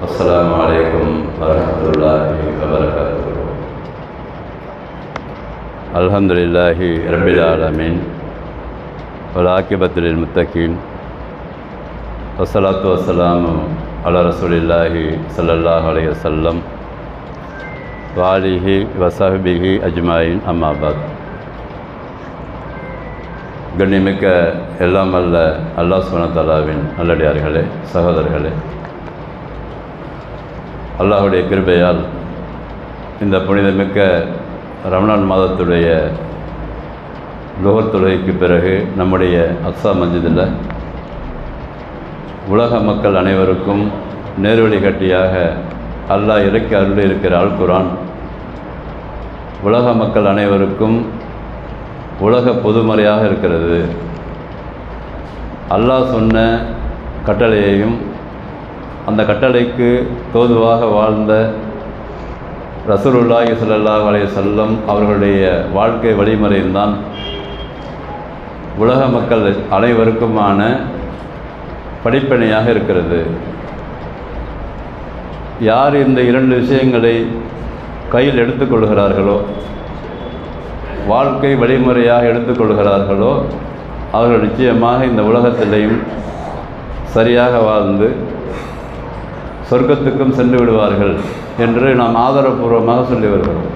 السلام عليكم ورحمة الله وبركاته الحمد لله رب العالمين والعاقبة للمتقين والصلاة والسلام على رسول الله صلى الله عليه وسلم وآله وصحبه أجمعين أما بعد கண்ணிமிக்க எல்லாம் அல்ல அல்லாஹ் சுனத்தாலாவின் நல்லடியார்களே சகோதரர்களே அல்லாஹுடைய கிருபையால் இந்த புனிதமிக்க ரமணான் மாதத்துடைய லுகர் தொழுகைக்கு பிறகு நம்முடைய அக்ஸா மஞ்சதில் உலக மக்கள் அனைவருக்கும் நேர்வழி கட்டியாக அல்லாஹ் இறக்கி அருள் இருக்கிற அல் குரான் உலக மக்கள் அனைவருக்கும் உலக பொதுமறையாக இருக்கிறது. அல்லாஹ் சொன்ன கட்டளையையும் அந்த கட்டளைக்கு தோதுவாக வாழ்ந்த ரசூலுல்லாஹி ஸல்லல்லாஹு அலைஹி செல்லம் அவர்களுடைய வாழ்க்கை வழிமுறையில்தான் உலக மக்கள் அனைவருக்குமான படிப்பனையாக இருக்கிறது. யார் இந்த இரண்டு விஷயங்களை கையில் எடுத்துக்கொள்கிறார்களோ வாழ்க்கை வழிமுறையாக எடுத்துக்கொள்கிறார்களோ அவர்கள் நிச்சயமாக இந்த உலகத்திலையும் சரியாக வாழ்ந்து சொர்க்கத்துக்கும் சென்று விடுவார்கள் என்று நாம் ஆதாரபூர்வமாக சொல்லி வருகிறோம்.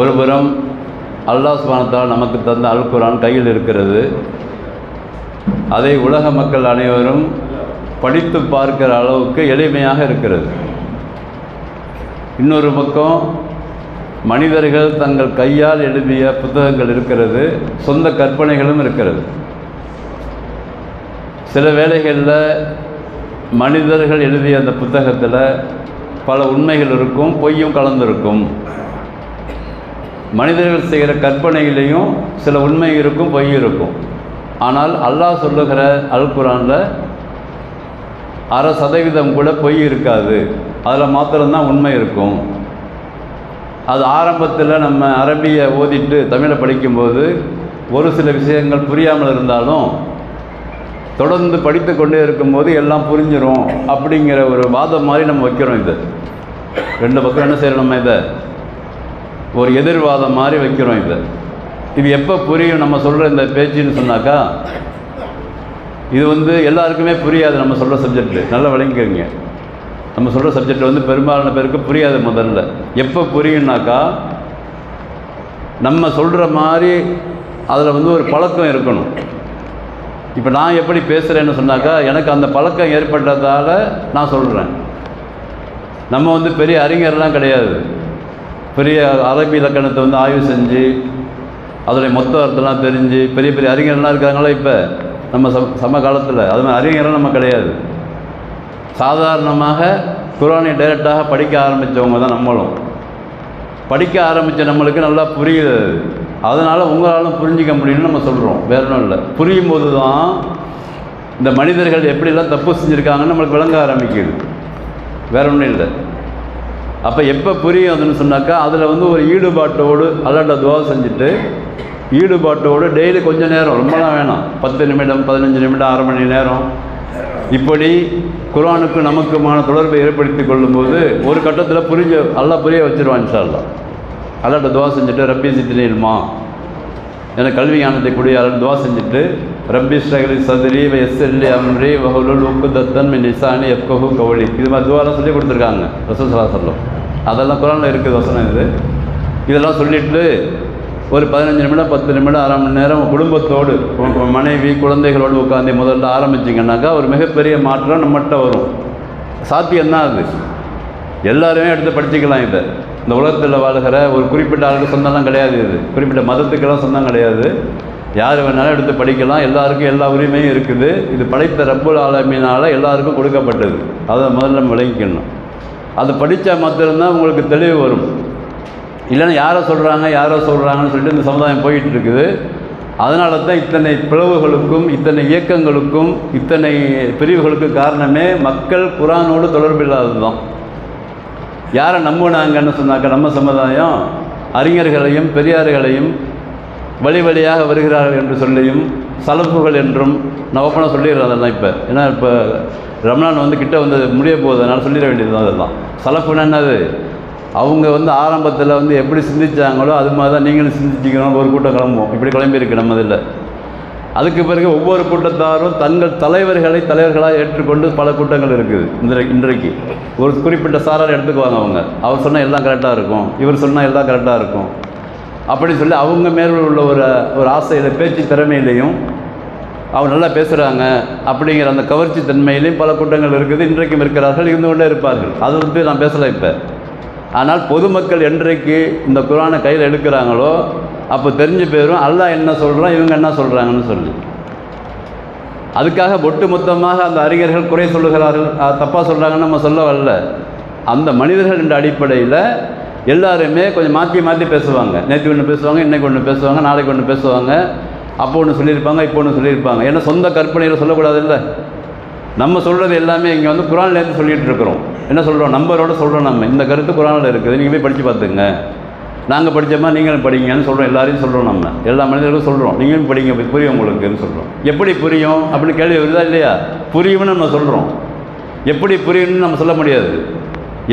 ஒருபுறம் அல்லாஹ் சுபானத்தால் நமக்கு தந்த அல் குரான் கையில் இருக்கிறது. அதை உலக மக்கள் அனைவரும் படித்து பார்க்கிற அளவுக்கு எளிமையாக இருக்கிறது. இன்னொரு பக்கம் மனிதர்கள் தங்கள் கையால் எழுதிய புத்தகங்கள் இருக்கிறது சொந்த கற்பனைகளும் இருக்கிறது. சில வேளைகளில் மனிதர்கள் எழுதிய அந்த புத்தகத்தில் பல உண்மைகள் இருக்கும் பொய்யும் கலந்திருக்கும். மனிதர்கள் செய்கிற கற்பனையிலையும் சில உண்மை இருக்கும் பொய் இருக்கும். ஆனால் அல்லாஹ் சொல்லுகிற அல் குரானில் அரை சதவீதம் கூட பொய் இருக்காது. அதில் மாத்திரம்தான் உண்மை இருக்கும். அது ஆரம்பத்தில் நம்ம அரபியை ஓதிட்டு தமிழை படிக்கும்போது ஒரு சில விஷயங்கள் புரியாமல் இருந்தாலும் தொடர்ந்து படித்து கொண்டே இருக்கும்போது எல்லாம் புரிஞ்சிடும் அப்படிங்கிற ஒரு வாதம் மாதிரி நம்ம வைக்கிறோம் இது. ரெண்டு பக்கம் என்ன செய்கிறோம் நம்ம இதை? ஒரு எதிர்வாதம் மாதிரி வைக்கிறோம் இதை. இது எப்போ புரியும்? நம்ம சொல்கிற இந்த பேச்சுன்னு சொன்னாக்கா இது வந்து எல்லாருக்குமே புரியாது நம்ம சொல்கிற சப்ஜெக்ட்டு நல்லா விளங்கிக்கோங்க. நம்ம சொல்கிற சப்ஜெக்ட் வந்து பெரும்பாலான பேருக்கு புரியாது முதல்ல. எப்போ புரியும்னாக்கா நம்ம சொல்கிற மாதிரி அதில் வந்து ஒரு பழக்கம் இருக்கணும். இப்போ நான் எப்படி பேசுகிறேன்னு சொன்னாக்கா எனக்கு அந்த பழக்கம் ஏற்பட்டதால் நான் சொல்கிறேன் நம்ம வந்து பெரிய அறிஞர்லாம் கிடையாது. பெரிய அரபி இலக்கணத்தை வந்து ஆய்வு செஞ்சு அதோடைய மொத்த அர்த்தம்லாம் தெரிஞ்சு பெரிய பெரிய அறிஞர்லாம் இருக்காங்களா இப்போ நம்ம சம சம காலத்தில். அது மாதிரி அறிஞரும் நம்ம கிடையாது. சாதாரணமாக குரானை டைரெக்டாக படிக்க ஆரம்பித்தவங்க தான் நம்மளும். படிக்க ஆரம்பித்த நம்மளுக்கு நல்லா புரியுது அதனால் உங்களாலும் புரிஞ்சிக்க முடியும்னு நம்ம சொல்கிறோம் வேற ஒன்றும் இல்லை. புரியும் போது தான் இந்த மனிதர்கள் எப்படிலாம் தப்பு செஞ்சுருக்காங்கன்னு நம்மளுக்கு விளங்க ஆரம்பிக்குது. வேற ஒன்றும் இல்லை. அப்போ எப்போ புரியும் அதுன்னு சொன்னாக்கா அதில் வந்து ஒரு ஈடுபாட்டோடு அல்லாட்ட துவா செஞ்சுட்டு ஈடுபாட்டோடு டெய்லி கொஞ்சம் நேரம் ரொம்பலாம் வேணாம். பத்து நிமிடம் பதினஞ்சு நிமிடம் அரை மணி நேரம். இப்படி குரானுக்கு நமக்குமான தொடர்பை ஏற்படுத்தி கொள்ளும்போது ஒரு கட்டத்தில் புரிஞ்ச நல்லா புரிய வச்சுருவான் இன்ஷால்லா அல்லாட்ட துவா செஞ்சுட்டு ரப்பி சித்தினில்மா எனக்கு கல்வி ஞானத்தை கூடிய அல்லாட்ட துவா செஞ்சுட்டு ரப்பி ஸ்ரகலி சதுரி எஸ்எல்லி அம்ரி வஹுலுல் உக்கு தத்தன் மின் நிசானி எஃப்கஹு கவுளி இது மாதிரி துவாலாம் சொல்லி கொடுத்துருக்காங்க ரசூசலா அதெல்லாம் குரானில் இருக்குது வசனம் இது. இதெல்லாம் சொல்லிட்டு ஒரு பதினஞ்சு நிமிடம் பத்து நிமிடம் அரை மணி நேரம் குடும்பத்தோடு மனைவி குழந்தைகளோடு உட்காந்து முதல்ல ஆரம்பிச்சிங்கன்னாக்கா ஒரு மிகப்பெரிய மாற்றம் நம்மகிட்ட வரும். சாத்தியம்தான் அது. எல்லாருமே எடுத்து படிச்சுக்கலாம் இதை. இந்த உலகத்தில் வாழ்கிற ஒரு குறிப்பிட்ட ஆளுக்கு சொந்தம்லாம் கிடையாது இது. குறிப்பிட்ட மதத்துக்கெல்லாம் சொந்தம் கிடையாது. யார் வேணாலும் எடுத்து படிக்கலாம். எல்லாருக்கும் எல்லா உரிமையும் இருக்குது. இது படைத்த ரப்புல் ஆலமினால் எல்லாருக்கும் கொடுக்கப்பட்டது. அதை முதல்ல நம்ம விளங்கிக்கணும். அதை படித்தா மாத்திரம்தான் உங்களுக்கு தெளிவு வரும். இல்லைன்னா யாரோ சொல்கிறாங்க யாரோ சொல்கிறாங்கன்னு சொல்லிட்டு இந்த சமுதாயம் போயிட்டு இருக்குது அதனால தான் இத்தனை பிளவுகளுக்கும் இத்தனை இயக்கங்களுக்கும் இத்தனை பிரிவுகளுக்கு காரணமே மக்கள் குரானோடு தொடர்பு இல்லாதது தான் யாரை நம்புனாங்கன்னு சொன்னாக்க நம்ம சமுதாயம் அறிஞர்களையும் பெரியார்களையும் வழி வழியாக வருகிறார்கள் என்று சொல்லியும் சலப்புகள் என்றும் நான் ஓப்பனாக சொல்லிடுறேன் அதெல்லாம் இப்போ. ஏன்னா இப்போ ரம்லான் வந்து கிட்டே வந்து முடிய போகுது அதனால் சொல்லிட வேண்டியது தான் அதெல்லாம். சலப்புனா என்னது? அவங்க வந்து ஆரம்பத்தில் வந்து எப்படி சிந்திச்சாங்களோ அது மாதிரி தான் நீங்களும் சிந்திச்சிக்கணும் ஒரு கூட்டம் கிளம்புவோம். இப்படி கிளம்பியிருக்கு நம்ம இதில். அதுக்கு பிறகு ஒவ்வொரு கூட்டத்தாரும் தங்கள் தலைவர்களை தலைவர்களாக ஏற்றுக்கொண்டு பல கூட்டங்கள் இருக்குது. இந்த இன்றைக்கு. ஒரு குறிப்பிட்ட சாரார் எடுத்துக்குவாங்க அவங்க. அவர் சொன்னால் எல்லாம் கரெக்டாக இருக்கும். இவர் சொன்னால் எல்லாம் கரெக்டாக இருக்கும். அப்படி சொல்லி அவங்க மேல் உள்ள ஒரு ஒரு ஆசையில் பேச்சு திறமையிலையும் அவங்க நல்லா பேசுகிறாங்க அப்படிங்கிற அந்த கவர்ச்சி தன்மையிலையும் பல கூட்டங்கள் இருக்குது. இன்றைக்கும் இருக்கிறார்கள் இருந்து கொண்டே இருப்பார்கள். அதை வந்து நான் பேசலை இப்போ. ஆனால் பொதுமக்கள் என்றைக்கு இந்த குரானை கையில் எடுக்கிறாங்களோ அப்போ தெரிஞ்சு போயிடும் அல்லாஹ் என்ன சொல்கிறான் இவங்க என்ன சொல்கிறாங்கன்னு சொல்லி. அதுக்காக ஒட்டு மொத்தமாக அந்த அறிஞர்கள் குறை சொல்லுகிறார்கள் தப்பாக சொல்கிறாங்கன்னு நம்ம சொல்ல வரல. அந்த மனிதர்கள் என்ற அடிப்படையில் எல்லாருமே கொஞ்சம் மாற்றி மாற்றி பேசுவாங்க. நேற்று ஒன்று பேசுவாங்க இன்றைக்கு ஒன்று பேசுவாங்க நாளைக்கு ஒன்று பேசுவாங்க அப்போ ஒன்று சொல்லியிருப்பாங்க இப்போ ஒன்று சொல்லியிருப்பாங்க. ஏன்னா சொந்த கற்பனையில் சொல்லக்கூடாது இல்லை நம்ம சொல்கிறது எல்லாமே இங்கே வந்து குரான்லேருந்து சொல்லிகிட்டு இருக்கிறோம். என்ன சொல்கிறோம் நம்பரோட சொல்கிறோம் நம்ம. இந்த கருத்து குரானில் இருக்குது. நீங்கள் போய் படித்து பார்த்துங்க நாங்கள் படித்தோமா நீங்களும் படிங்கன்னு சொல்கிறோம் எல்லாரையும் சொல்கிறோம் நம்ம. எல்லா மனிதர்களும் சொல்கிறோம் நீங்களும் படிங்க புரியும் உங்களுக்குன்னு சொல்கிறோம் எப்படி புரியும் அப்படின்னு கேள்வி வருதா இல்லையா? புரியும்னு நம்ம சொல்கிறோம் எப்படி புரியும்னு நம்ம சொல்ல முடியாது.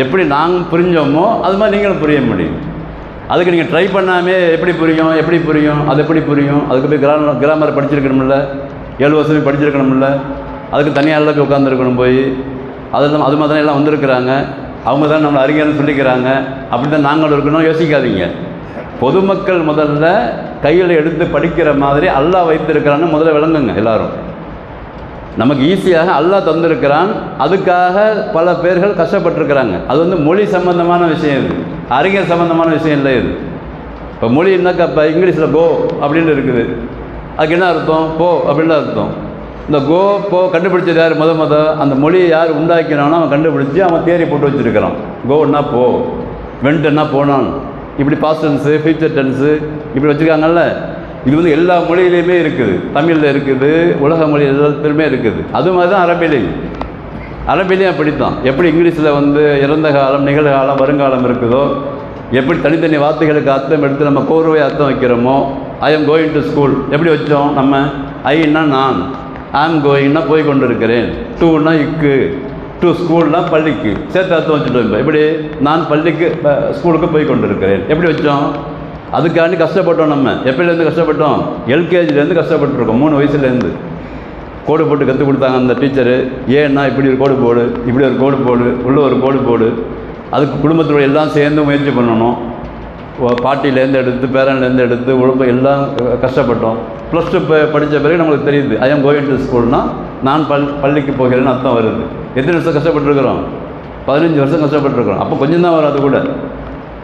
எப்படி நாங்கள் புரிஞ்சோமோ அது மாதிரி நீங்களும் புரிய முடியும். அதுக்கு நீங்கள் ட்ரை பண்ணாமே எப்படி புரியும் எப்படி புரியும் அது எப்படி புரியும்? அதுக்கு போய் கிராம கிராமரை படிச்சிருக்கணும்ல? ஏழு வருஷமே படிச்சிருக்கணும்ல? அதுக்கு தனியாக அளவுக்கு உட்காந்துருக்கணும் போய். அதெல்லாம் அது மாதிரி தான் எல்லாம் வந்திருக்கிறாங்க. அவங்க தான் நம்மளை அறிஞர்னு சொல்லிக்கிறாங்க. அப்படி தான் நாங்களும் இருக்கணும். யோசிக்காதீங்க. பொதுமக்கள் முதல்ல கையில் எடுத்து படிக்கிற மாதிரி அல்லாஹ் வைத்திருக்கிறான்னு முதல்ல விளங்குங்க எல்லாரும். நமக்கு ஈஸியாக அல்லாஹ் தந்திருக்கிறான். அதுக்காக பல பேர்கள் கஷ்டப்பட்டிருக்கிறாங்க. அது வந்து மொழி சம்பந்தமான விஷயம் இது. அறிஞர் சம்மந்தமான விஷயம் இல்லை இது. இப்போ மொழி என்னக்கா? இப்போ இங்கிலீஷில் போ அப்படின்னு இருக்குது. அதுக்கு என்ன அர்த்தம்? போ அப்படின்னு அர்த்தம். இந்த கோ போ கண்டுபிடிச்சது யார்? முத முத அந்த மொழியை யார் உண்டாக்கினானோ அவன் கண்டுபிடிச்சி அவன் தேரி போட்டு வச்சுருக்கிறான். கோன்னா போ. வென்ட்டுன்னா போனான். இப்படி பாஸ்ட் டென்ஸு ஃபியூச்சர் டென்ஸு இப்படி வச்சுருக்காங்கல்ல? இது வந்து எல்லா மொழியிலையுமே இருக்குது. தமிழில் இருக்குது உலக மொழி எல்லாத்துலையுமே இருக்குது. அது மாதிரி தான் அரபிலையும் அரபிலையும் அப்படித்தான். எப்படி இங்கிலீஷில் வந்து இறந்த காலம் நிகழ்காலம் வருங்காலம் இருக்குதோ எப்படி தனித்தனி வார்த்தைகளுக்கு அர்த்தம் எடுத்து நம்ம கோர்வை அர்த்தம் வைக்கிறோமோ I am going to school எப்படி வச்சோம் நம்ம? ஐன்னா நான். ஆம் கோயிங்னா போய் கொண்டு இருக்கிறேன் டூனா இக்கு. டு ஸ்கூல்னா பள்ளிக்கு. சேர்த்து அர்த்தம் வச்சுட்டோம் இப்போ எப்படி? நான் பள்ளிக்கு ஸ்கூலுக்கு போய் கொண்டு இருக்கிறேன் எப்படி வச்சோம்? அதுக்காண்டி கஷ்டப்பட்டோம் நம்ம. எப்பயிலேருந்து கஷ்டப்பட்டோம்? எல்கேஜிலேருந்து கஷ்டப்பட்டுருக்கோம். மூணு வயசுலேருந்து. கோடு போட்டு கற்றுக் கொடுத்தாங்க அந்த டீச்சரு. ஏன்னா இப்படி ஒரு கோடு போடு இப்படி ஒரு கோடு போடு உள்ள ஒரு கோடு போடு. அதுக்கு குடும்பத்தோடு எல்லாம் சேர்ந்து முயற்சி பண்ணணும். பாட்டிலேருந்து எடுத்து பேரன்லேருந்து எடுத்து உழுப்ப எல்லாம் கஷ்டப்பட்டோம். ப்ளஸ் டூ படித்த பிறகு நம்மளுக்கு தெரியுது ஐ எம் கோயிங் டு ஸ்கூல்னால் நான் பல் பள்ளிக்கு போகிறேன்னு அர்த்தம் வருது. எத்தனை வருஷம் கஷ்டப்பட்டுருக்குறோம்? பதினஞ்சு வருஷம் கஷ்டப்பட்டுருக்குறோம். அப்போ கொஞ்சம் தான் வரும் அது கூட.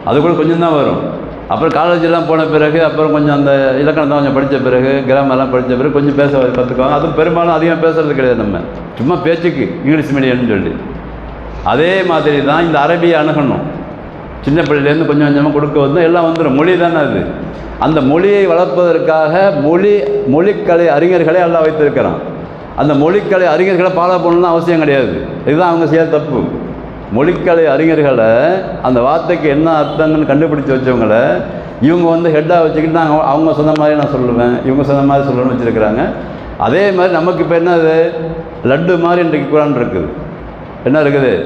அது கூட கொஞ்சம் தான் வரும். அப்புறம் காலேஜெலாம் போன பிறகு அப்புறம் கொஞ்சம் அந்த இலக்கணம் தான் கொஞ்சம் படித்த பிறகு கிராமர்லாம் படித்த பிறகு கொஞ்சம் பேச கற்றுக்குவாங்க அதுவும் பெரும்பாலும் அதிகமாக பேசுறது கிடையாது நம்ம. சும்மா பேச்சுக்கு இங்கிலீஷ் மீடியம்னு சொல்லி. அதே மாதிரி தான் இந்த அரபியை அணுகணும். சின்ன பிள்ளையிலேருந்து கொஞ்சம் கொஞ்சமாக கொடுக்க வந்து எல்லாம் வந்துடும் மொழி தானே அது. அந்த மொழியை வளர்ப்பதற்காக மொழி மொழிக்கலை அறிஞர்களை எல்லாம் வைத்திருக்கிறான். அந்த மொழிக்கலை அறிஞர்களை ஃபாலோ பண்ணணும்னு அவசியம் கிடையாது. இதுதான் அவங்க செய்ய தப்பு. மொழிக்கலை அறிஞர்களை அந்த வார்த்தைக்கு என்ன அர்த்தங்கன்னு கண்டுபிடிச்சி வச்சவங்கள இவங்க வந்து ஹெட்டாக வச்சுக்கிட்டு நான் அவங்க- அவங்க சொன்ன மாதிரி நான் சொல்லுவேன் இவங்க சொன்ன மாதிரி சொல்லணும்னு வச்சுருக்கிறாங்க. அதே மாதிரி நமக்கு இப்போ என்னது? லட்டு மாதிரி இன்றைக்கு குரான் இருக்குது. என்ன இருக்குது?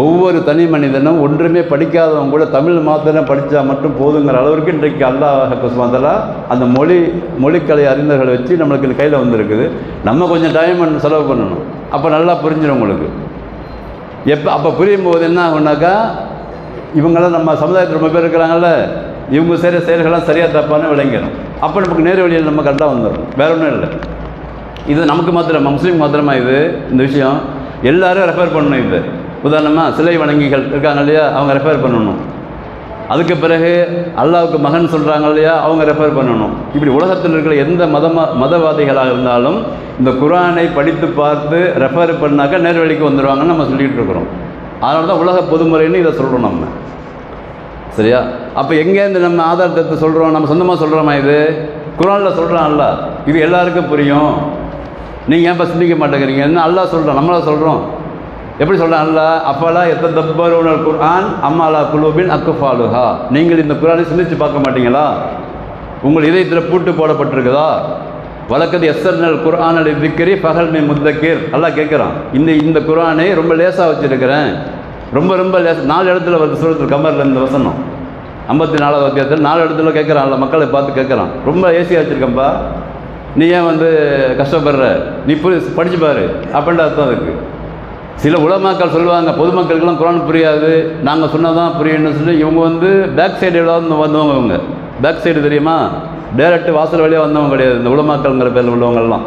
ஒவ்வொரு தனி மனிதனும் ஒன்றுமே படிக்காதவங்க கூட தமிழ் மாத்திரம் படித்தா மட்டும் போதுங்கிற அளவிற்கு இன்றைக்கு அல்லாஹ் குஸ்மாத்தலா அந்த மொழி மொழிக்கலை அறிஞர்களை வச்சு நம்மளுக்கு கையில் வந்திருக்குது. நம்ம கொஞ்சம் டைம் செலவு பண்ணணும். அப்போ நல்லா புரிஞ்சிடும் உங்களுக்கு. எப்போ அப்போ புரியும் போது என்ன ஆகுனாக்கா இவங்கெல்லாம் நம்ம சமுதாயத்தில் ரொம்ப பேர் இருக்கிறாங்கல்ல இவங்க செய்கிற செயல்கள்லாம் சரியாக தப்பான விளங்கிடும் அப்போ நமக்கு நேர வழியில் நம்ம கரெக்டாக வந்துடும் வேற ஒன்றும் இல்லை. இது நமக்கு மாத்திரம் முஸ்லீம் மாத்திரமா இது இந்த விஷயம்? எல்லோரும் ரெஃபர் பண்ணணும் இது. உதாரணமாக சிலை வணங்கிகள் இருக்காங்க இல்லையா அவங்க ரெஃபர் பண்ணணும். அதுக்கு பிறகு அல்லாவுக்கு மகன் சொல்கிறாங்க இல்லையா அவங்க ரெஃபர் பண்ணணும். இப்படி உலகத்தில் இருக்கிற எந்த மதமா மதவாதிகளாக இருந்தாலும் இந்த குரானை படித்து பார்த்து ரெஃபர் பண்ணாக்கா நேர்வழிக்கு வந்துடுவாங்கன்னு நம்ம சொல்லிகிட்டு இருக்கிறோம். அதனால தான் உலக பொதுமுறைன்னு இதை சொல்கிறோம் நம்ம. சரியா? அப்போ எங்கேருந்து நம்ம ஆதாரத்தை சொல்கிறோம் நம்ம சொந்தமாக சொல்கிறோமா இது? குரானில் சொல்கிறான் அல்ல இது எல்லாருக்கும் புரியும். நீங்கள் ஏன் சிந்திக்க மாட்டேங்கிறீங்க என்ன அல்லாஹ் சொல்கிறோம் நம்மளா சொல்கிறோம் எப்படி சொல்கிறான் அல்லா அப்பாலா எத்த தப்பருணர் குர்ஆன் அம்மாலா குலூபின் அக்குஃபாலுஹா நீங்கள் இந்த குரானை சிந்தித்து பார்க்க மாட்டீங்களா? உங்கள் இதயத்தில் பூட்டு போடப்பட்டிருக்குதா? வழக்கது குர்ஆன் அலி திக்கரி ஃபஹல் மி முத்தக்கீர். எல்லாம் கேட்குறான். இந்த இந்த குரானை ரொம்ப லேசாக வச்சுருக்கிறேன். ரொம்ப ரொம்ப லேஸ் நாலு இடத்துல வருது சூரத்தில் கமரில் இந்த வசனம். ஐம்பத்தி நாலாவது அத்தியாயத்தில் நாலு இடத்துல கேட்குறான்ல மக்களை பார்த்து கேட்குறான். ரொம்ப ஏசியாக வச்சுருக்கேன்ப்பா நீ ஏன் வந்து கஷ்டப்படுற? நீ புரி படிச்சு பாரு. அப்படின்ற அர்த்தம் இருக்குது சில உலமாக்கள் சொல்லுவாங்க பொதுமக்களுக்கெல்லாம் குரான் புரியாது நாங்கள் சொன்னதான் புரியும்னு சொல்லி இவங்க வந்து பேக் சைடு எவ்வளோ வந்தவங்க இவங்க. பேக் சைடு தெரியுமா? டேரக்ட் வாசல் வழியாக வந்தவங்க கிடையாது இந்த உலமாக்கள்ங்கிற பேரில் உள்ளவங்கெல்லாம்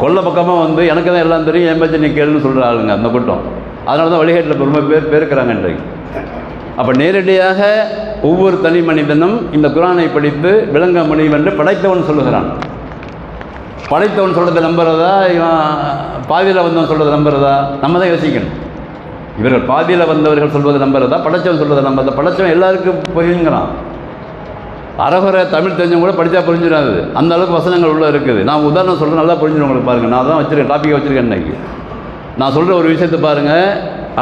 கொல்ல பக்கமாக வந்து எனக்கு தான் எல்லாம் தெரியும் என் பற்றி நீ கேளுன்னு சொல்கிற ஆளுங்க அந்த கூட்டம். அதனால தான் வழிகாட்டில் ரொம்ப பேர் பேருக்கிறாங்க இன்றைக்கு. அப்போ நேரடியாக ஒவ்வொரு தனி மனிதனும் இந்த குரானை படித்து விளங்க முடியும் என்று படைத்தவன் சொல்லுகிறான். படைத்தவன் சொல்கிறத நம்புறதா இவன் பாதியில் வந்தவன் சொல்கிறது நம்புறதா? நம்ம தான் யோசிக்கணும். இவர்கள் பாதியில் வந்தவர்கள் சொல்வதை நம்புறதா? படைச்சவன் சொல்வதை நம்புறதா? படைச்சவன் எல்லாருக்கும் புரியுங்கிறான் அரகுறை தமிழ் தெரிஞ்சவங்க கூட படித்தா புரிஞ்சிடாது. அந்த அளவுக்கு வசனங்கள் உள்ள இருக்குது. நான் உதாரணம் சொல்கிறேன் நல்லா புரிஞ்சிடும் உங்களுக்கு பாருங்கள் நான் தான் வச்சுருக்கேன் டாப்பிக்கை வச்சுருக்கேன் இன்றைக்கி நான் சொல்கிற ஒரு விஷயத்தை பாருங்கள்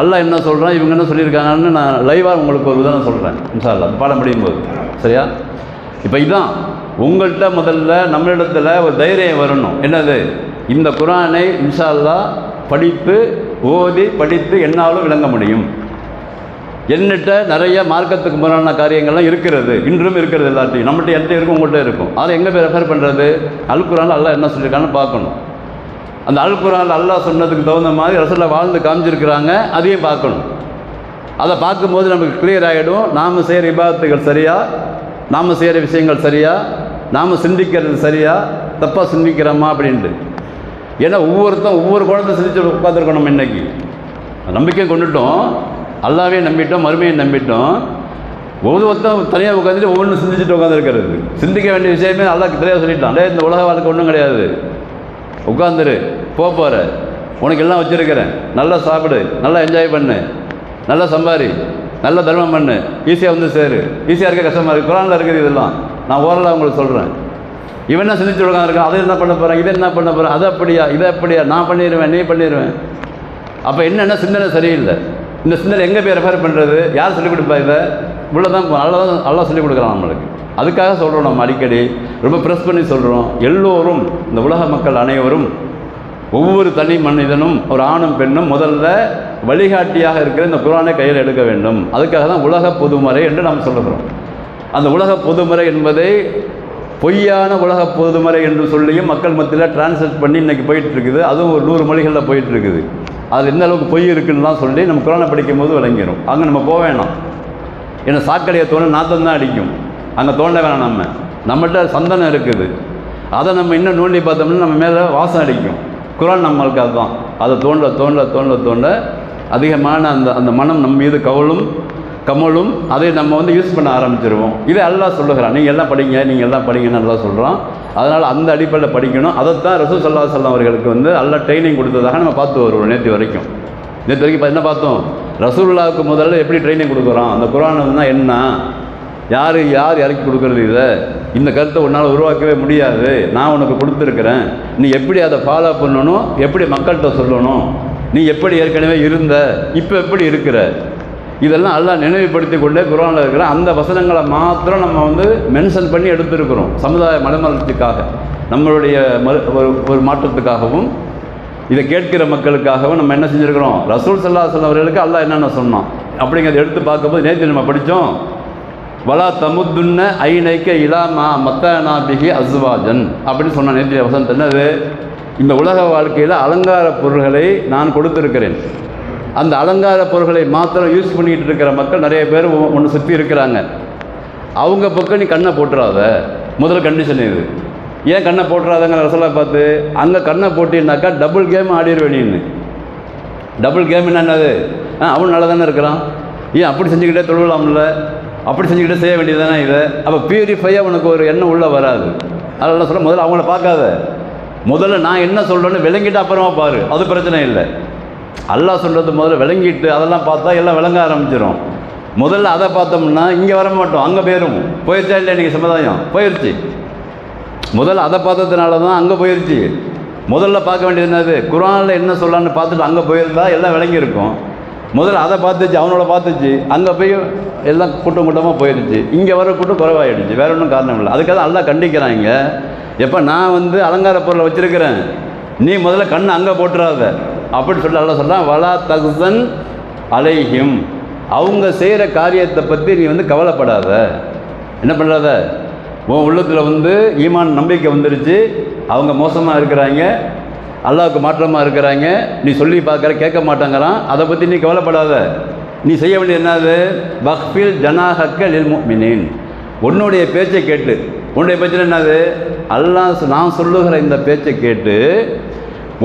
அல்லாஹ் என்ன சொல்கிறான் இவங்க என்ன சொல்லியிருக்காங்கன்னு நான் லைவாக உங்களுக்கு ஒரு உதாரணம் சொல்கிறேன் இன்ஷா அந்த பாடம் முடியும் போது. சரியா? இப்போ இதுதான் உங்கள்கிட்ட முதல்ல நம்மளிடத்தில் ஒரு தைரியம் வரணும். என்னது? இந்த குரானை இன்ஷா அல்லாஹ் படித்து ஓதி படித்து என்னாலும் விளங்க முடியும். என்னிட்ட நிறைய மார்க்கத்துக்கு முரணான காரியங்கள்லாம் இருக்கிறது. இன்றும் இருக்கிறது எல்லாத்தையும். நம்மகிட்ட என்கிட்ட இருக்கும் உங்கள்கிட்ட இருக்கும். அதை எங்கே போய் ரெஃபர் பண்ணுறது அல் குரான் அல்லாஹ் என்ன சொல்லியிருக்கான்னு பார்க்கணும். அந்த அல்குரான் குரான் அல்லாஹ் சொன்னதுக்கு தகுந்த மாதிரி ரசூல்லா வாழ்ந்து காமிச்சிருக்கிறாங்க அதையும் பார்க்கணும். அதை பார்க்கும்போது நமக்கு கிளியர் ஆகிடும் நாம் செய்கிற விபாத்துகள் சரியா? நாம் செய்கிற விஷயங்கள் சரியா? நாம் சிந்திக்கிறது சரியா? தப்பாக சிந்திக்கிறோமா அப்படின்ட்டு. ஏன்னா ஒவ்வொருத்தரும் ஒவ்வொரு குழந்தை சிரிச்சு உட்காந்துருக்கோம் நம்ம இன்னைக்கு. நம்பிக்கை கொண்டுட்டோம். அல்லாவே நம்பிட்டோம் மறுமையை நம்பிட்டோம். ஒவ்வொருத்தரும் தனியாக உட்காந்துட்டு ஒவ்வொன்றும் சிந்திச்சுட்டு உட்காந்துருக்கிறது சிந்திக்க வேண்டிய விஷயமே நல்லா தெளிவாக சொல்லிட்டான். அதே இந்த உலக வாழ்க்கை ஒன்றும் கிடையாது. உட்காந்துரு போக போகிற உனக்கு எல்லாம் வச்சுருக்கிறேன். நல்லா சாப்பிடு நல்லா என்ஜாய் பண்ணு. நல்லா சம்பாரி நல்ல தர்மம் பண்ணு. ஈஸியாக வந்து சேரு. ஈஸியாக இருக்க கஷ்டமாக இருக்குது குரானில் இருக்குது இதெல்லாம். நான் ஓரலாக உங்களுக்கு சொல்கிறேன் இவன் என்ன சிந்திச்சு உட்காந்துருக்கான் அதை என்ன பண்ண போகிறான் இதை என்ன பண்ண போகிறான் அதை அப்படியா? இதை அப்படியா? நான் பண்ணிடுவேன் நீ பண்ணிடுவேன் அப்போ என்னென்ன சிந்தனை சரியில்லை. இந்த சிந்தனை எங்கே போய் ரெஃபர் பண்ணுறது யார் சொல்லிக் கொடுப்பா இதை இவ்வளோ தான் நல்லா தான் நல்லா சொல்லிக் கொடுக்குறான் நம்மளுக்கு. அதுக்காக சொல்கிறோம் நம்ம அடிக்கடி. ரொம்ப ப்ரெஸ் பண்ணி சொல்கிறோம் எல்லோரும் இந்த உலக மக்கள் அனைவரும் ஒவ்வொரு தனி மனிதனும் ஒரு ஆணும் பெண்ணும் முதல்ல வழிகாட்டியாக இருக்கிற இந்த குரானை கையில் எடுக்க வேண்டும். அதுக்காக தான் உலக பொதுமறை என்று நாம் சொல்லுகிறோம். அந்த உலக பொதுமறை என்பதை பொய்யான உலக பொதுமறை என்று சொல்லியும் மக்கள் மத்தியில் டிரான்ஸ்லேட் பண்ணி இன்றைக்கி போயிட்டுருக்குது. அதுவும் ஒரு நூறு மொழிகளில் போயிட்டுருக்குது. அதில் எந்த அளவுக்கு பொய் இருக்குன்னு தான் சொல்லி நம்ம குரானை படிக்கும் போது விளங்கிடும் அங்கே நம்ம போக வேணாம். ஏன்னா சாக்கடையை தோண நாத்தம் தான் அடிக்கும். அங்கே தோண்ட வேணாம் நம்ம. நம்மகிட்ட சந்தனம் இருக்குது. அதை நம்ம இன்னும் நோண்டி பார்த்தோம்னா நம்ம மேலே வாசம் அடிக்கும். குரான் நம்மளுக்கு அதுதான். அதை தோண்ட தோண்ட தோண்ட தோண்ட அதிகமான அந்த அந்த மனம் நம்ம மீது கவலும் கமலும் அதை நம்ம வந்து யூஸ் பண்ண ஆரம்பிச்சிருவோம். இதை அல்லாஹ் சொல்லுகிறான். நீங்கள் எல்லாம் படிங்க நீங்கள் எல்லாம் படிங்கன்னு நல்லா சொல்கிறோம் அதனால் அந்த அடிப்படையில் படிக்கணும். அதைத்தான் ரசூ சல்லா சொல்லம் அவர்களுக்கு வந்து அல்ல ட்ரைனிங் கொடுத்ததாக நம்ம பார்த்து வருவோம் நேற்று வரைக்கும். நேற்று வரைக்கும் என்ன பார்த்தோம்? ரசூல்லாவுக்கு முதல்ல எப்படி ட்ரைனிங் கொடுக்குறோம் அந்த குரான் என்ன? யார் யார் இறக்கி கொடுக்குறது இதை? இந்த கருத்தை உன்னால் உருவாக்கவே முடியாது. நான் உனக்கு கொடுத்துருக்குறேன். நீ எப்படி அதை ஃபாலோ பண்ணணும்? எப்படி மக்கள்கிட்ட சொல்லணும்? நீ எப்படி ஏற்கனவே இருந்த? இப்போ எப்படி இருக்கிற? இதெல்லாம் எல்லாம் நினைவுபடுத்தி கொண்டே குரானில் இருக்கிற அந்த வசனங்களை மாத்திரம் நம்ம வந்து மென்ஷன் பண்ணி எடுத்திருக்கிறோம். சமுதாய மனமலர்ச்சிக்காக நம்மளுடைய மறு ஒரு ஒரு மாற்றத்துக்காகவும் இதை கேட்கிற மக்களுக்காகவும் நம்ம என்ன செஞ்சுருக்கிறோம்? ரசூல் சல்லா அவர்களுக்கு அல்லா என்னென்ன சொன்னோம் அப்படிங்கிறத எடுத்து பார்க்கும்போது நேற்று நம்ம படித்தோம் வலா தமுத்துன்ன ஐநைக்க இலாமா மத்தனா பிகி அஸ்வாஜன் அப்படின்னு சொன்ன நேற்றைய வசனம் என்னது? இந்த உலக வாழ்க்கையில் அலங்கார பொருள்களை நான் கொடுத்துருக்கிறேன். அந்த அலங்கார பொருள்களை மாத்திரம் யூஸ் பண்ணிக்கிட்டு இருக்கிற மக்கள் நிறைய பேர் ஒன்று சுற்றி இருக்கிறாங்க. அவங்க பக்கம் நீ கண்ணை போட்டுறாத. முதல் கண்டிஷன் இது. ஏன் கண்ணை போட்டுறாதங்க ரசலா பார்த்து அங்கே கண்ணை போட்டினாக்கா டபுள் கேம் ஆடிடுவேன் நீன்னு டபுள் கேம் என்னது? ஆ அவன் நல்லா தானே இருக்கிறான். ஏன் அப்படி செஞ்சுக்கிட்டே தொழுவலாம்ல? அப்படி செஞ்சுக்கிட்டே செய்ய வேண்டியது தானே இதை? அப்போ பியூரிஃபையாக உனக்கு ஒரு எண்ணம் உள்ளே வராது. அதெல்லாம் சொல்ல முதல்ல அவங்கள பார்க்காத. முதல்ல நான் என்ன சொல்கிறேன்னு விளங்கிட்டு அப்புறமா பாரு. அது பிரச்சனை இல்லை. அல்லாஹ் சொல்கிறது முதல்ல விளங்கிட்டு அதெல்லாம் பார்த்தா எல்லாம் விளங்க ஆரம்பிச்சிடும் முதல்ல அதை பார்த்தோம்னா இங்கே வர மாட்டோம் அங்கே போயிடும் போயிடுச்சா இல்லை இன்றைக்கி சமுதாயம்? போயிடுச்சு முதல்ல அதை பார்த்ததுனால தான் அங்கே போயிடுச்சு முதல்ல பார்க்க வேண்டியது என்னது? குரானில் என்ன சொல்லான்னு பார்த்துட்டு அங்கே போயிருந்தா எல்லாம் விளங்கியிருக்கும். முதல்ல அதை பார்த்துச்சு அவனோட பார்த்துச்சு. அங்கே போய் எல்லாம் கூட்டம் கூட்டமாக போயிடுச்சு இங்கே வர கூட்டம் குறைவாயிடுச்சு. வேறு ஒன்றும் காரணம் இல்லை. அதுக்காக தான் நல்லா கண்டிக்கிறாங்க எப்போ நான் வந்து அலங்கார பொருளை வச்சுருக்கிறேன். நீ முதல்ல கண்ணை அங்கே போட்டுறாத. அப்படின்னு சொல்லி நல்லா சொல்கிறான் வலா தகுசன் அலைஹிம். அவங்க செய்கிற காரியத்தை பற்றி நீ வந்து கவலைப்படாத. என்ன பண்ணுறாத உன் உள்ளத்தில் வந்து ஈமான் நம்பிக்கை வந்துருச்சு. அவங்க மோசமாக இருக்கிறாங்க. அல்லாவுக்கு மாற்றமாக இருக்கிறாங்க. நீ சொல்லி பார்க்குற கேட்க மாட்டாங்கிறான் அதை பற்றி நீ கவலைப்படாத. நீ செய்ய வேண்டிய என்னது? பக்ஃபில் ஜனாஹக்க லில் முஃமினீன். உன்னுடைய பேச்சை கேட்டு உன்னுடைய பேச்சில் என்னது? அல்லாஹ் நான் சொல்லுகிற இந்த பேச்சை கேட்டு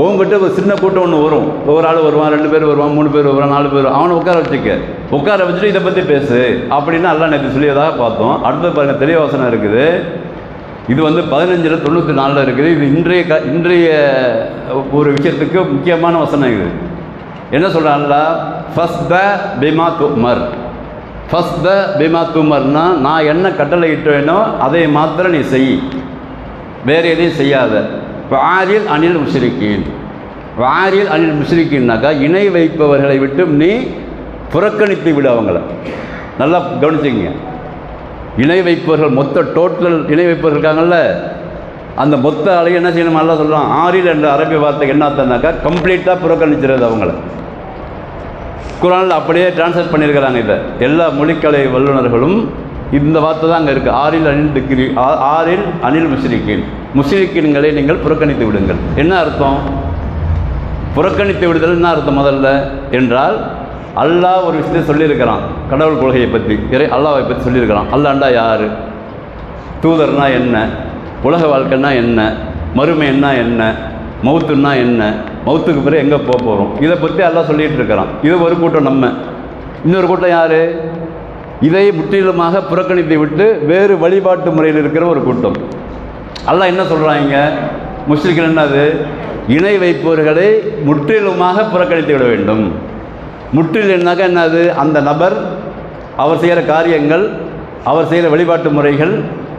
உங்ககிட்ட ஒரு சின்ன கூட்டம் ஒன்று வரும். ஒரு ஆள் வருவான் ரெண்டு பேர் வருவான் மூணு பேர் வருவான் நாலு பேர் அவனை உட்கார வச்சுக்க. உட்கார வச்சுட்டு இதை பற்றி பேசு. அப்படின்னு அல்லா நேற்று சொல்லியதாக பார்த்தோம். அடுத்தது பாருங்கள் தெளிவாசனம் இருக்குது. இது வந்து பதினஞ்சில் தொண்ணூற்றி நாலில் இருக்குது. இது இன்றைய க இன்றைய ஒரு விஷயத்துக்கு முக்கியமான வசனம் இது. என்ன சொல்கிறான்ல ஃபஸ்ட் த பிமா துமர். ஃபஸ்ட் த பிமா துமர்னா நான் என்ன கட்டளை இட்டேனோ அதை மாத்திரம் நீ செய். வேறு எதையும் செய்யாத. வாரில் அணில் முஷ்ரிக்கீன் வாரில் அணில் முஷ்ரிக்கின்னாக்கா இணை வைப்பவர்களை விட்டு நீ புறக்கணித்து விடு அவங்கள. நல்லா கவனிச்சிங்க. இணை வைப்பவர்கள் மொத்த டோட்டல் இணை வைப்பவர்கள் இருக்காங்கல்ல? அந்த மொத்த அலையை என்ன செய்யணும் நல்லா சொல்லலாம் ஆறில் என்ற அரபிய வார்த்தை என்ன கம்ப்ளீட்டாக புறக்கணிச்சிருது அவங்கள. குரானில் அப்படியே டிரான்ஸ்லேட் பண்ணியிருக்கிறாங்க இதை. எல்லா மொழிக்கலை வல்லுநர்களும் இந்த வார்த்தை தான் அங்கே இருக்குது ஆறில் அணில் டிகிரி ஆறில் அணில் முஸ்லிக்கின் முஸ்லிக்கின்களை நீங்கள் புறக்கணித்து விடுங்கள். என்ன அர்த்தம்? புறக்கணித்து விடுதல் என்ன அர்த்தம் முதல்ல? என்றால் அல்லாஹ் ஒரு விஷயத்தை சொல்லியிருக்கிறான். கடவுள் கொள்கையை பற்றி இறை அல்லாவை பற்றி சொல்லியிருக்கிறான். அல்லாண்டா யார்? தூதர்னா என்ன? உலக வாழ்க்கைன்னா என்ன? மறுமைன்னா என்ன? மௌத்துன்னா என்ன? மௌத்துக்கு பிறகு எங்கே போக போகிறோம் இதை பற்றி எல்லாம் சொல்லிகிட்டு இருக்கிறான். இது ஒரு கூட்டம் நம்ம. இன்னொரு கூட்டம் யார்? இதை முற்றிலுமாக புறக்கணித்து விட்டு வேறு வழிபாட்டு முறையில் இருக்கிற ஒரு கூட்டம். அல்லாஹ் என்ன சொல்கிறாங்க முஸ்லிம்கள் என்னது? இணை வைப்பவர்களை முற்றிலுமாக புறக்கணித்து விட வேண்டும். முற்றில் என்னாக்க என்னது? அந்த நபர் அவர் செய்கிற காரியங்கள் அவர் செய்கிற வழிபாட்டு முறைகள்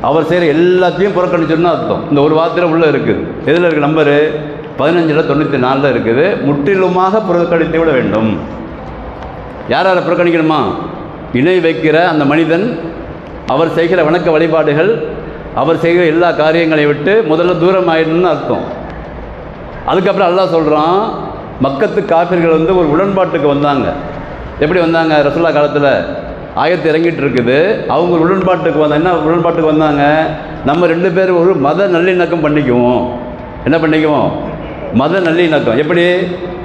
அவர் செய்கிற எல்லாத்தையும் புறக்கணிச்சோம்னு அர்த்தம். இந்த ஒரு வார்த்தையில் உள்ளே இருக்குது எதில் இருக்குது நம்பரு? பதினஞ்சில் தொண்ணூற்றி நாலில் இருக்குது. முற்றிலுமாக புறக்கணித்து விட வேண்டும். யார் யாரை புறக்கணிக்கணுமா? இணை வைக்கிற அந்த மனிதன் அவர் செய்கிற வணக்க வழிபாடுகள் அவர் செய்கிற எல்லா காரியங்களை விட்டு முதல்ல தூரம் ஆயிடணும்னு அர்த்தம். அதுக்கப்புறம் அல்லாஹ் சொல்கிறான் மக்கத்து காபிர்கள் வந்து ஒரு உடன்பாட்டுக்கு வந்தாங்க. எப்படி வந்தாங்க? ரசுல்லா காலத்தில் ஆயத்து இறங்கிட்டு இருக்குது. அவங்க ஒரு உடன்பாட்டுக்கு வந்தாங்க என்ன உடன்பாட்டுக்கு வந்தாங்க? நம்ம ரெண்டு பேரும் ஒரு மத நல்லிணக்கம் பண்ணிக்குவோம். என்ன பண்ணிக்குவோம்? மத நல்லிணக்கம் எப்படி?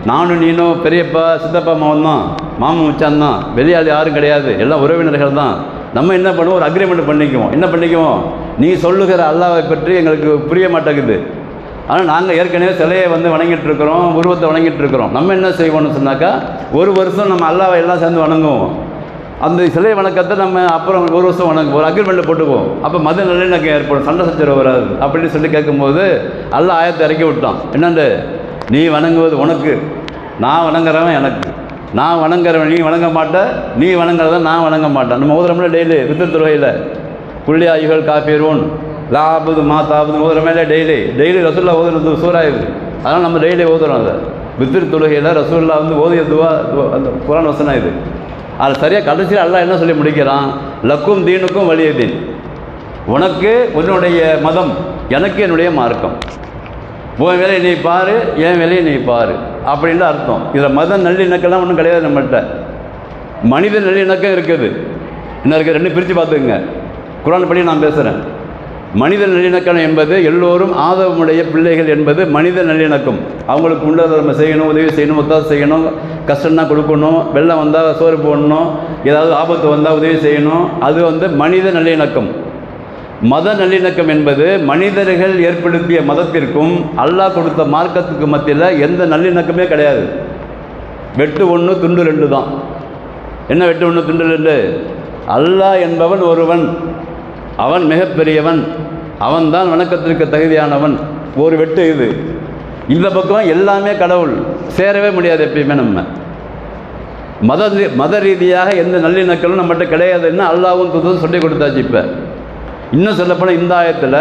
நானும் நீனும் பெரியப்பா சித்தப்பா மாவன் தான். மாமன் மச்சான் தான். வெளியாள் யாரும் கிடையாது. எல்லாம் உறவினர்கள் தான். நம்ம என்ன பண்ணுவோம்? ஒரு அக்ரிமெண்ட் பண்ணிக்குவோம். என்ன பண்ணிக்குவோம்? நீ சொல்லுகிற அல்லாவை பற்றி எங்களுக்கு புரிய மாட்டேங்குது. ஆனால் நாங்கள் ஏற்கனவே சிலையை வந்து வணங்கிட்டு இருக்கிறோம் உருவத்தை வணங்கிட்டு இருக்கிறோம் நம்ம என்ன செய்வோம்னு சொன்னாக்கா ஒரு வருஷம் நம்ம அல்லாவை எல்லாம் சேர்ந்து வணங்குவோம். அந்த சிலை வணக்கத்தை நம்ம அப்புறம் ஒரு வருஷம் வணங்குவோம் ஒரு அக்ரிமெண்ட்டில் போட்டுக்குவோம். அப்போ மத நல்லிணக்கம் ஏற்படும். சண்டை சச்சரவு வராது. அப்படின்னு சொல்லி கேட்கும்போது அல்ல ஆயத்தை இறக்கி விட்டான். என்னண்டு? நீ வணங்குவது உனக்கு. நான் வணங்குறவன் எனக்கு. நான் வணங்குறவன் நீ வணங்க மாட்ட. நீ வணங்குறத நான் வணங்க மாட்டேன். நம்ம ஓதுறோம்ல டெய்லி வித்து துறையில். புள்ளி ஆய்வுகள் காப்பீர்வோன் லாபது மாத்தாபது ஓதுறமேல டெய்லி டெய்லி ரசூல்லா ஓதுறது சூறாயுது. அதனால் நம்ம டெய்லி ஓதுறோம் அதை. வித்திரு தொழுகையில் ரசூல்லா வந்து ஓதிய துவா துவா- அந்த குரான் வசனம் இது. அது சரியாக கடைசியில் அல்லா என்ன சொல்லி முடிக்கிறான்? லக்கும் தீனுக்கும் வலிய தீன். உனக்கு உன்னுடைய மதம் எனக்கு என்னுடைய மார்க்கம். உன் வேலையை நீ பாரு என் வேலையை நீ பாரு. அப்படின்னு அர்த்தம். இதில் மத நல்லிணக்கெல்லாம் ஒன்றும் கிடையாது நம்மள்கிட்ட மனித நல்லிணக்கம் இருக்குது. என்ன இருக்குது ரெண்டு பிரித்து பார்த்துக்குங்க. குரான் படி நான் பேசுகிறேன் மனித நல்லிணக்கம் என்பது எல்லோரும் ஆதவமுடைய பிள்ளைகள் என்பது மனித நல்லிணக்கம். அவங்களுக்கு உள்ளதை நம்ம செய்யணும் உதவி செய்யணும் ஒத்தாசை செய்யணும் கஷ்டம்னா கொடுக்கணும் வெள்ளம் வந்தால் சோறு போடணும் ஏதாவது ஆபத்து வந்தால் உதவி செய்யணும். அது வந்து மனித நல்லிணக்கம். மத நல்லிணக்கம் என்பது மனிதர்கள் ஏற்படுத்திய மதத்திற்கும் அல்லாஹ் கொடுத்த மார்க்கத்துக்கு மத்தியில் எந்த நல்லிணக்கமே கிடையாது. வெட்டு ஒன்று துண்டு ரெண்டு தான். என்ன வெட்டு ஒன்று துண்டு ரெண்டு? அல்லாஹ் என்பவன் ஒருவன். அவன் மிகப்பெரியவன். அவன்தான் வணக்கத்திற்கு தகுதியானவன். ஒரு வெட்டு இது. இந்த பக்கம் எல்லாமே கடவுள். சேரவே முடியாது எப்பயுமே நம்ம. மத மத ரீதியாக எந்த நல்லிணக்கலும் நம்மகிட்ட கிடையாதுன்னு அல்லாவும் துதும் சொல்லி கொடுத்தாச்சு இப்போ. இன்னும் சொல்லப்போனால் இந்த ஆயத்தில்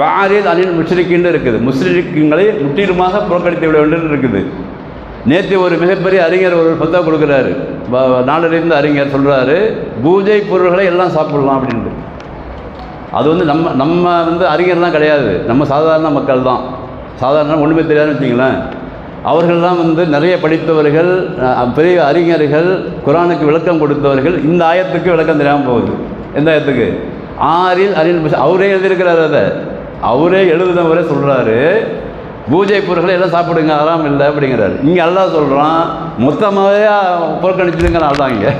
வாரில் அனில் முஷ்ரிக்கின்னு இருக்குது. முஸ்லிக்குங்களை முற்றிலுமாக புறக்கணித்து விட வேண்டும் இருக்குது. நேற்று ஒரு மிகப்பெரிய அறிஞர் ஒரு பத்தா கொடுக்குறாரு. நாளிலிருந்து அறிஞர் சொல்கிறாரு பூஜை பொருள்களை எல்லாம் சாப்பிடலாம் அப்படின்ட்டு. அது வந்து நம்ம நம்ம வந்து அறிஞர்லாம் கிடையாது. நம்ம சாதாரண மக்கள் தான் சாதாரண ஒன்றுமே தெரியாதுன்னு வச்சிங்களேன் அவர்கள்லாம் வந்து நிறைய படித்தவர்கள் பெரிய அறிஞர்கள் குரானுக்கு விளக்கம் கொடுத்தவர்கள் இந்த ஆயத்துக்கு விளக்கம் தெரியாமல் போகுது. எந்த ஆயத்துக்கு? ஆறில் அறிஞர் அவரே எழுதியிருக்கிறார் அதை. அவரே எழுதுனவரே சொல்கிறாரு பூஜை பொருட்களை எல்லாம் சாப்பிடுங்க ஆறாம் இல்லை அப்படிங்கிறாரு. இங்கே அல்லாஹ் சொல்கிறான் மொத்தமாகவே புறக்கணிச்சிருங்க அல்லாஹ் இங்கே.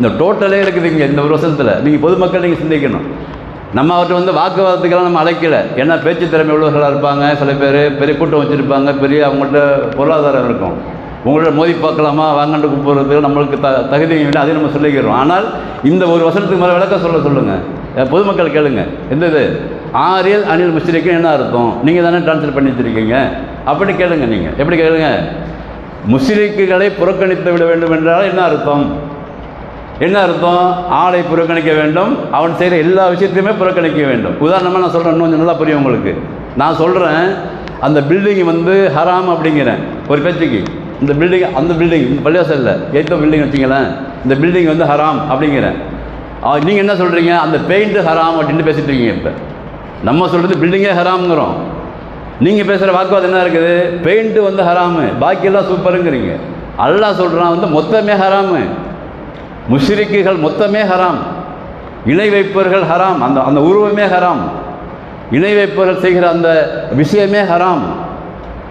இந்த டோட்டலே இருக்குது இங்கே இந்த ஒரு வருஷத்தில். நீங்கள் பொதுமக்கள் நீங்கள் சிந்திக்கணும். நம்ம அவர்கிட்ட வந்து வாக்குவாதத்துக்கெல்லாம் நம்ம அழைக்கல. ஏன்னா பேச்சு திறமை உள்ளவர்களாக இருப்பாங்க சில பேர் பெரிய கூட்டம் வச்சுருப்பாங்க பெரிய அவங்கள்ட்ட பொருளாதாரம் இருக்கும். உங்கள்ட்ட மோதி பார்க்கலாமா? வாங்கண்டு கூப்பிடுறதுக்கு நம்மளுக்கு த தகுதி இல்லை அதையும் நம்ம சொல்லிக்கிறோம். ஆனால் இந்த ஒரு வசனத்துக்கு மேலே விளக்கம் சொல்ல சொல்லுங்கள் பொதுமக்கள் கேளுங்க. எந்த இது? ஆரியல் அனில் முஸ்லிக்கு என்ன அர்த்தம்? நீங்கள் தானே ட்ரான்ஸ்லேட் பண்ணி வச்சுருக்கீங்க. அப்படி கேளுங்க நீங்கள் எப்படி கேளுங்க? முஸ்லிக்குகளை புறக்கணித்து விட வேண்டும் என்றால் என்ன அர்த்தம்? என்ன அர்த்தம்? ஆளை புறக்கணிக்க வேண்டும். அவன் செய்கிற எல்லா விஷயத்தையுமே புறக்கணிக்க வேண்டும். உதாரணமாக நான் சொல்கிறேன் இன்னும் கொஞ்சம் நல்லா புரியும் உங்களுக்கு. நான் சொல்கிறேன் அந்த பில்டிங் வந்து ஹராம் அப்படிங்கிறேன். ஒரு பேச்சுக்கு இந்த பில்டிங் அந்த பில்டிங் இந்த பள்ளிவாசலில் எய்த்த பில்டிங் வச்சிங்களேன் இந்த பில்டிங் வந்து ஹராம் அப்படிங்கிறேன். நீங்கள் என்ன சொல்கிறீங்க அந்த பெயிண்ட்டு ஹராம் அப்படின்னு பேசிட்டு இருக்கீங்க இப்போ. நம்ம சொல்கிறது பில்டிங்கே ஹராம்ங்கிறோம் நீங்கள் பேசுகிற வாக்குவாதம் என்ன இருக்குது? பெயிண்ட்டு வந்து ஹராமு பாக்கியெல்லாம் சூப்பருங்கிறீங்க அல்லா சொல்கிறான் வந்து மொத்தமே ஹராமு முஷிரிக்குகள் மொத்தமே ஹராம். இணை வைப்பவர்கள் ஹராம். அந்த அந்த உருவமே ஹராம். இணை வைப்பவர்கள் செய்கிற அந்த விஷயமே ஹராம்.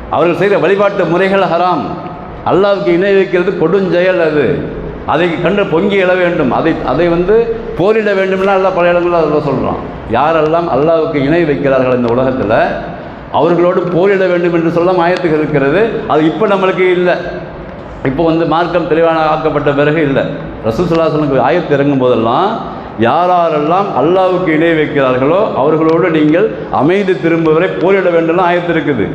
அவர்கள் செய்கிற வழிபாட்டு முறைகள் ஹராம். அல்லாவுக்கு இணை வைக்கிறது கொடுஞ்செயல் அது. அதை கண்டு பொங்கி எழ வேண்டும். அதை அதை வந்து போரிட வேண்டும்னா அல்ல பல இடங்களில் அதில் சொல்கிறான் யாரெல்லாம் அல்லாவுக்கு இணை வைக்கிறார்கள் இந்த உலகத்தில் அவர்களோடு போரிட வேண்டும் என்று சொல்ல மாயத்துக்கு இருக்கிறது. அது இப்போ நம்மளுக்கு இல்லை. இப்போ வந்து மார்க்கம் தெளிவான ஆக்கப்பட்ட பிறகு இல்லை. ரசூல் சுல்லாசனுக்கு ஆயத்து இறங்கும் போதெல்லாம் யாரெல்லாம் அல்லாவுக்கு இணை வைக்கிறார்களோ அவர்களோடு நீங்கள் அமைதி திரும்புவரை போரிட வேண்டும் ஆயத்து இருக்குது.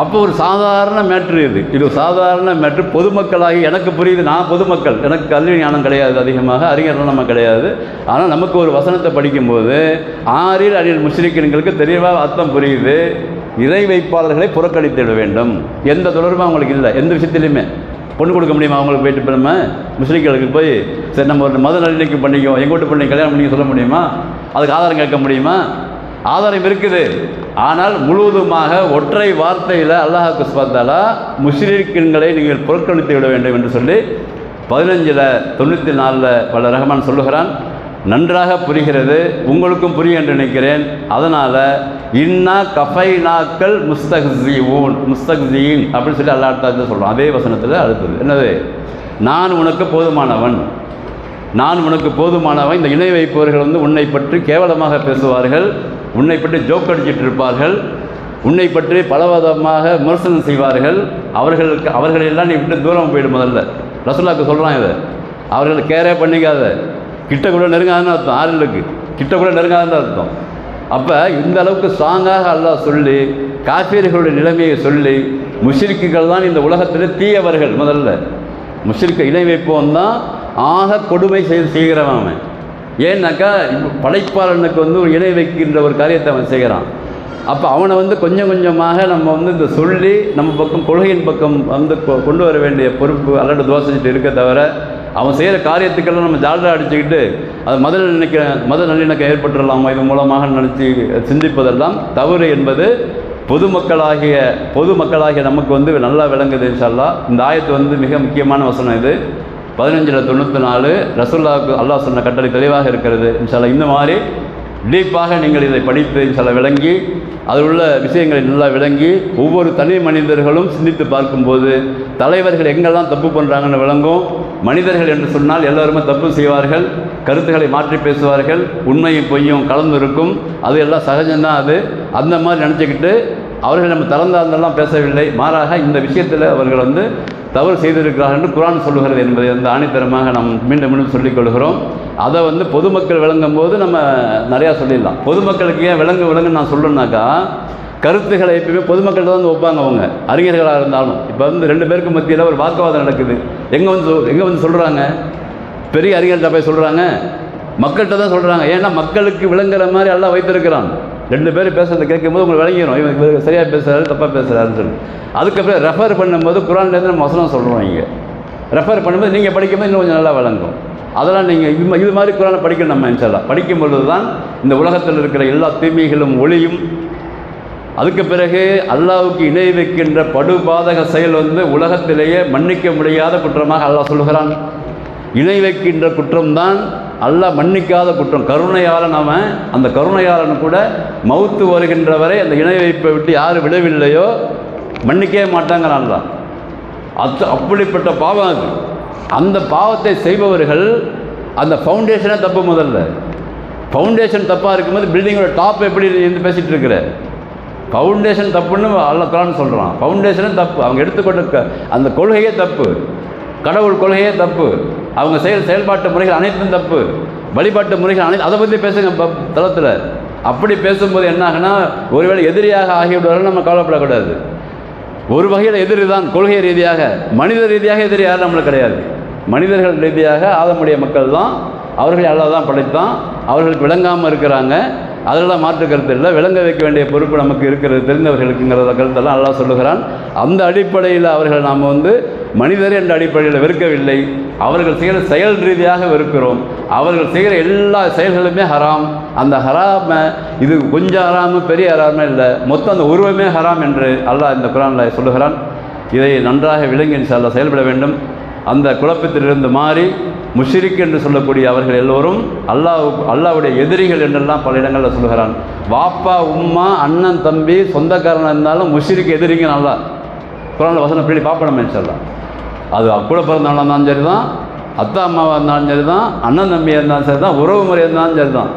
அப்போ ஒரு சாதாரண மேட்ரு இது. இது ஒரு சாதாரண மேட்ரு பொதுமக்களாகி எனக்கு புரியுது நான் பொதுமக்கள். எனக்கு கல்வி ஞானம் கிடையாது அதிகமாக அறிஞர்கள் நம்ம கிடையாது. ஆனால் நமக்கு ஒரு வசனத்தை படிக்கும்போது ஆறில் அணில் முஸ்லிம்களுக்கு தெளிவாக அர்த்தம் புரியுது. இறை வைப்பாளர்களை புறக்கணித்திட வேண்டும். எந்த தொடர்பும் அவங்களுக்கு இல்லை. எந்த விஷயத்திலையுமே பொண்ணு கொடுக்க முடியுமா அவங்களுக்கு போயிட்டு இப்போ நம்ம முஸ்லீம்களுக்கு போய் சரி நம்ம ஒரு மத நல்லிணைக்கு பண்ணிக்கோ எங்கள் வீட்டு பண்ணி கல்யாணம் பண்ணி சொல்ல முடியுமா? அதுக்கு ஆதாரம் கேட்க முடியுமா? ஆதாரம் இருக்குது. ஆனால் முழுவதுமாக ஒற்றை வார்த்தையில் அல்லாஹ் பார்த்தாலா முஸ்லீம்களை நீங்கள் புறக்கணித்து விட வேண்டும் என்று சொல்லி பதினஞ்சில் தொண்ணூற்றி நாலில் பல ரஹ்மான் சொல்லுகிறான். நன்றாக புரிகிறது உங்களுக்கும் புரியும் என்று நினைக்கிறேன். அதனால் இன்னா கஃபை நாக்கள் முஸ்தக்ஸியூன் முஸ்தக்ஸீன் அப்படின்னு சொல்லி அல்லா அடுத்த சொல்கிறோம் அதே வசனத்தில் அடுத்தது. என்னது? நான் உனக்கு போதுமானவன் நான் உனக்கு போதுமானவன் இந்த இணை வைப்பவர்கள் வந்து உன்னை பற்றி கேவலமாக பேசுவார்கள் உன்னை பற்றி ஜோக் அடிச்சிட்டு இருப்பார்கள் உன்னை பற்றி பலவிதமாக விமர்சனம் செய்வார்கள். அவர்களுக்கு அவர்களெல்லாம் நீ விட்டு தூரம் போயிடும் முதல்ல. ரசுல்லாவுக்கு சொல்கிறான் இதை. அவர்களை கேரே பண்ணிக்காத. கிட்ட கூட நெருங்காதுன்னு அர்த்தம். ஆறுகளுக்கு கிட்ட கூட நெருங்காதுன்னு அர்த்தம். அப்போ இந்த அளவுக்கு ஸ்ட்ராங்காக அல்லாஹ் சொல்லி காஷ்மீர்களுடைய நிலைமையை சொல்லி முஷிரிக்குகள் தான் இந்த உலகத்தில் தீயவர்கள் முதல்ல. முஷ்ரிக்க இணை வைப்பவன் தான் ஆக கொடுமை செய்து செய்கிறவன் அவன். ஏன்னாக்கா படைப்பாளனுக்கு வந்து ஒரு இணை வைக்கின்ற ஒரு காரியத்தை அவன் செய்கிறான். அப்போ அவனை வந்து கொஞ்சம் கொஞ்சமாக நம்ம வந்து இந்த சொல்லி நம்ம பக்கம் கொள்கையின் பக்கம் வந்து கொ- கொண்டு வர வேண்டிய பொறுப்பு அல்லது தோசைட்டு இருக்க தவிர அவன் செய்கிற காரியத்துக்கெல்லாம் நம்ம ஜாலராக அடிச்சுக்கிட்டு அது மத நினைக்க மத நல்லிணக்கம் ஏற்பட்டுடலாமா இது மூலமாக நினச்சி சிந்திப்பதெல்லாம் தவறு என்பது பொதுமக்களாகிய பொதுமக்களாகிய நமக்கு வந்து நல்லா விளங்குது இன்ஷால்லா இந்த ஆயத்து வந்து மிக முக்கியமான வசனம் இது. பதினஞ்சில் தொண்ணூற்றி நாலு ரசுல்லாவுக்கு அல்லாஹ் சொன்ன கட்டளை தெளிவாக இருக்கிறது இன்ஷால்லா இந்த மாதிரி டீப்பாக நீங்கள் இதை படித்து இன்ஷால்லா விளங்கி அதில் உள்ள விஷயங்களை நல்லா விளங்கி ஒவ்வொரு தனி மனிதர்களும் சிந்தித்து பார்க்கும்போது தலைவர்கள் எங்கெல்லாம் தப்பு பண்ணுறாங்கன்னு விளங்கும் மனிதர்கள் என்று சொன்னால் எல்லோருமே தப்பு செய்வார்கள் கருத்துக்களை மாற்றி பேசுவார்கள் உண்மையும் பொய்யும் கலந்து இருக்கும் அது எல்லாம் சகஜம்தான் அது. அந்த மாதிரி நினச்சிக்கிட்டு அவர்கள் நம்ம திறந்தாந்தெல்லாம் பேசவில்லை. மாறாக இந்த விஷயத்தில் அவர்கள் வந்து தவறு செய்திருக்கிறார்கள் என்று குரான் சொல்லுகிறது என்பதை வந்து ஆணித்தரமாக நாம் மீண்டும் மீண்டும் சொல்லிக் கொள்கிறோம். அதை வந்து பொதுமக்கள் விளங்கும் போது நம்ம நிறையா சொல்லிடலாம். பொதுமக்களுக்கு ஏன் விளங்கு விளங்குன்னு நான் சொல்லணுன்னாக்கா கருத்துக்களை எப்பயுமே பொதுமக்கள் தான் வந்து வைப்பாங்க அவங்க. அறிஞர்களாக இருந்தாலும். இப்போ வந்து ரெண்டு பேருக்கு மத்தியில் ஒரு வாக்குவாதம் நடக்குது. எங்கே வந்து எங்கே வந்து சொல்கிறாங்க பெரிய அறிஞர்கிட்ட போய் சொல்கிறாங்க மக்கள்கிட்ட தான் சொல்கிறாங்க ஏன்னா மக்களுக்கு விளங்குற மாதிரி எல்லாம் வைத்திருக்கிறான். ரெண்டு பேரும் பேசுகிறத கேட்கும்போது உங்களுக்கு விளங்கிடும் இவங்க சரியாக பேசுகிறாரு தப்பாக பேசுகிறாருன்னு சொல்லி. அதுக்கப்புறம் ரெஃபர் பண்ணும்போது குரான்லேருந்து நம்ம வசனம் சொல்கிறோம் இங்கே. ரெஃபர் பண்ணும்போது நீங்கள் படிக்கும்போது இன்னும் கொஞ்சம் நல்லா விளங்கும். அதெல்லாம் நீங்கள் இது இது மாதிரி குரானை படிக்கணும் நம்ம இன்ஷால்லா படிக்கும் பொழுது தான் இந்த உலகத்தில் இருக்கிற எல்லா தீமைகளும் ஒளியும் அதுக்கு பிறகு அல்லாவுக்கு இணை வைக்கின்ற படுபாதக செயல் வந்து உலகத்திலேயே மன்னிக்க முடியாத குற்றமாக அல்லாஹ் சொல்லுகிறான். இணை வைக்கின்ற குற்றம்தான் அல்லாஹ் மன்னிக்காத குற்றம். கருணையாளன் அவன் அந்த கருணையாளன் கூட மௌத்து வருகின்ற வரை அந்த இணை வைப்பை விட்டு யார் விடவில்லையோ மன்னிக்கவே மாட்டாங்கிறான் அது அப்படிப்பட்ட பாவம் அது. அந்த பாவத்தை செய்பவர்கள் அந்த ஃபவுண்டேஷனே தப்பு முதல்ல. ஃபவுண்டேஷன் தப்பாக இருக்கும்போது பில்டிங்கோட டாப் எப்படி இருந்து பேசிகிட்டு இருக்கிற? ஃபவுண்டேஷன் தப்புன்னு அல்ல குரான் சொல்கிறான் ஃபவுண்டேஷனும் தப்பு. அவங்க எடுத்துக்கொண்ட அந்த கொள்கையே தப்பு. கடவுள் கொள்கையே தப்பு. அவங்க செயல் செயல்பாட்டு முறைகள் அனைத்தும் தப்பு. வழிபாட்டு முறைகள் அனைத்து அதை பற்றி பேசுங்க தளத்தில். அப்படி பேசும்போது என்ன ஒருவேளை எதிரியாக ஆகிவிடுவார்கள் நம்ம கவலைப்படக்கூடாது. ஒரு வகையில் எதிரி தான் கொள்கை ரீதியாக. மனித ரீதியாக எதிரி யாரும் நம்மளுக்கு கிடையாது. மனிதர்கள் ரீதியாக ஆதமுடைய மக்கள் தான். அவர்களை அல்லாஹ் தான் படைத்தான். அவர்களுக்கு விளங்காமல் இருக்கிறாங்க. அதெல்லாம் மாற்று கருத்து இல்லை. விளங்க வைக்க வேண்டிய பொறுப்பு நமக்கு இருக்கிறது. தெரிந்தவர்களுக்குங்கிறத கருத்தெல்லாம் நல்லா சொல்லுகிறான். அந்த அடிப்படையில் அவர்கள் நாம் வந்து மனிதர் என்ற அடிப்படையில் வெறுக்கவில்லை. அவர்கள் செய்கிற செயல் ரீதியாக வெறுக்கிறோம். அவர்கள் செய்கிற எல்லா செயல்களுமே ஹராம். அந்த ஹராம இது கொஞ்சம் ஹராமு பெரிய ஹராமே இல்லை. மொத்தம் அந்த உருவமே ஹராம் என்று அல்லாஹ் இந்த குரானில் சொல்லுகிறான். இதை நன்றாக விளங்கி செல்ல செயல்பட வேண்டும். அந்த குழப்பத்திலிருந்து மாறி முஷிரிக் என்று சொல்லக்கூடிய அவர்கள் எல்லோரும் அல்லாஹ் அல்லாவுடைய எதிரிகள் என்றெல்லாம் பல இடங்களில் சொல்கிறான் வாப்பா உம்மா அண்ணன் தம்பி சொந்தக்காரன் இருந்தாலும் முஷிரிக் எதிரிங்க நல்லா. குரானில் வசனம் பிள்ளை பார்ப்போம் சொல்லலாம் அது கூட பிறந்தவனாக இருந்தாலும் சரி தான் அத்தா அம்மாவாக இருந்தாலும் சரி தான் அண்ணன் தம்பியாக இருந்தாலும் சரி தான் உறவு முறை இருந்தாலும் சரி தான்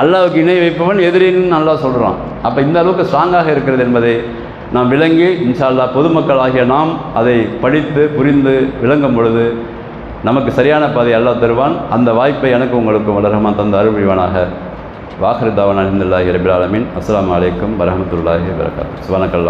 அல்லாவுக்கு இணை வைப்பவன் எதிரின்னு நல்லா சொல்கிறான் அப்போ இந்த அளவுக்கு ஸ்ட்ராங்காக இருக்கிறது என்பதை நாம் விளங்கி இன்ஷால்லா பொதுமக்கள் ஆகிய நாம் அதை படித்து புரிந்து விளங்கும் பொழுது நமக்கு சரியான பாதை அல்லா தருவான். அந்த வாய்ப்பை எனக்கு உங்களுக்கு வளரமா தந்த அருள்வானாக வாஹர் தாவான் அஹமதுல்லாஹி ரபில் ஆலமின். அஸ்ஸலாமு அலைக்கும் வரஹமத்துல்லாஹி வரகாத் சுவனக்கல்லா